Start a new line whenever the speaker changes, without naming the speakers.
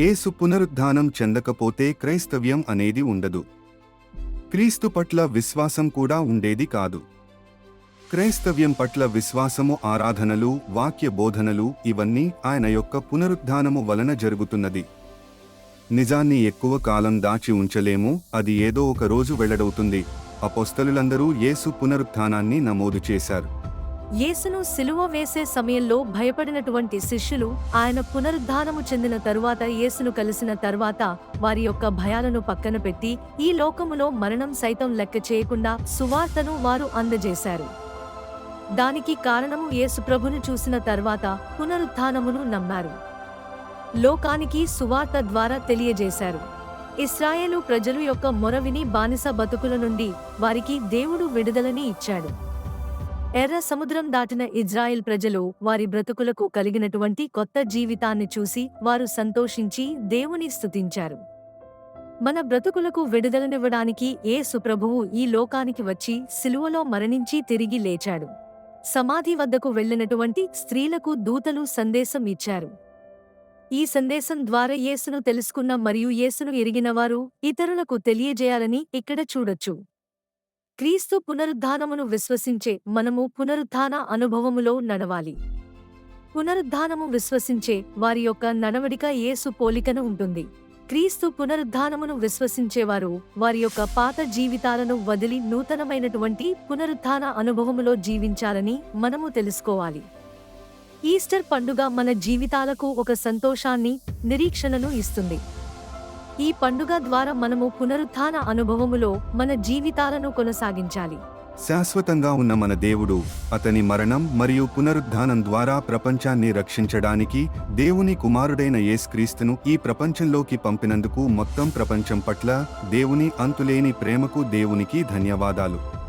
ఏసు పునరుద్ధానం చెందకపోతే క్రైస్తవ్యం అనేది ఉండదు. క్రీస్తు పట్ల విశ్వాసం కూడా ఉండేది కాదు. క్రైస్తవ్యం పట్ల విశ్వాసము ఆరాధనలు వాక్య బోధనలు ఇవన్నీ ఆయన యొక్క పునరుద్ధానము వలన జరుగుతున్నది. నిజాన్ని ఎక్కువ కాలం దాచి ఉంచలేము అది ఏదో ఒక రోజు వెల్లడవుతుంది. అపోస్తలులందరూ యేసు పునరుత్థానాన్ని నమోదు చేశారు.
యేసును సిలువ వేసే సమయంలో భయపడినటువంటి శిష్యులు ఆయన పునరుద్ధానము చెందిన తరువాత యేసును కలిసిన తర్వాత వారి యొక్క భయాలను పక్కన పెట్టి ఈ లోకములో మరణం సైతం లెక్క చేయకుండా సువార్తను వారు అందజేశారు. దానికి కారణము యేసు ప్రభును చూసిన తర్వాత పునరుద్ధానమును నమ్మారు. లోకానికి సువార్త ద్వారా తెలియజేశారు. ఇస్రాయేలు ప్రజలు యొక్క మొరవిని బానిస బతుకుల నుండి వారికి దేవుడు విడుదలని ఇచ్చాడు. ఎర్ర సముద్రం దాటిన ఇజ్రాయెల్ ప్రజలు వారి బ్రతుకులకు కలిగినటువంటి కొత్త జీవితాన్ని చూసి వారు సంతోషించి దేవుని స్తుతించారు. మన బ్రతుకులకు విడుదలనివ్వడానికి ఏ సుప్రభువు ఈ లోకానికి వచ్చి సిలువలో మరణించి తిరిగి లేచాడు. సమాధి వద్దకు వెళ్ళినటువంటి స్త్రీలకు దూతలు సందేశం ఇచ్చారు. ఈ సందేశం ద్వారా యేసును తెలుసుకున్న మరియు యేసును ఎరిగినవారు ఇతరులకు తెలియజేయాలని ఇక్కడ చూడొచ్చు. క్రీస్తు పునరుద్ధానమును విశ్వసించే మనము పునరుద్ధాన అనుభవములో నడవాలి. పునరుద్ధానము విశ్వసించే వారి యొక్క నడవడిక యేసు పోలికను ఉంటుంది. క్రీస్తు పునరుద్ధానమును విశ్వసించేవారు వారి యొక్క పాత జీవితాలను వదిలి నూతనమైనటువంటి పునరుద్ధాన అనుభవములో జీవించాలని మనము తెలుసుకోవాలి. ఈస్టర్ పండుగ మన జీవితాలకు ఒక సంతోషాన్ని నిరీక్షణను ఇస్తుంది. ఈ పండుగ ద్వారా మనము పునరుత్థాన అనుభవములో మన జీవితాలను కొనసాగించాలి.
శాశ్వతంగా ఉన్న మన దేవుడు అతని మరణం మరియు పునరుద్ధానం ద్వారా ప్రపంచాన్ని రక్షించడానికి దేవుని కుమారుడైన యేసుక్రీస్తును ఈ ప్రపంచంలోకి పంపినందుకు మొత్తం ప్రపంచం పట్ల దేవుని అంతులేని ప్రేమకు దేవునికి ధన్యవాదాలు.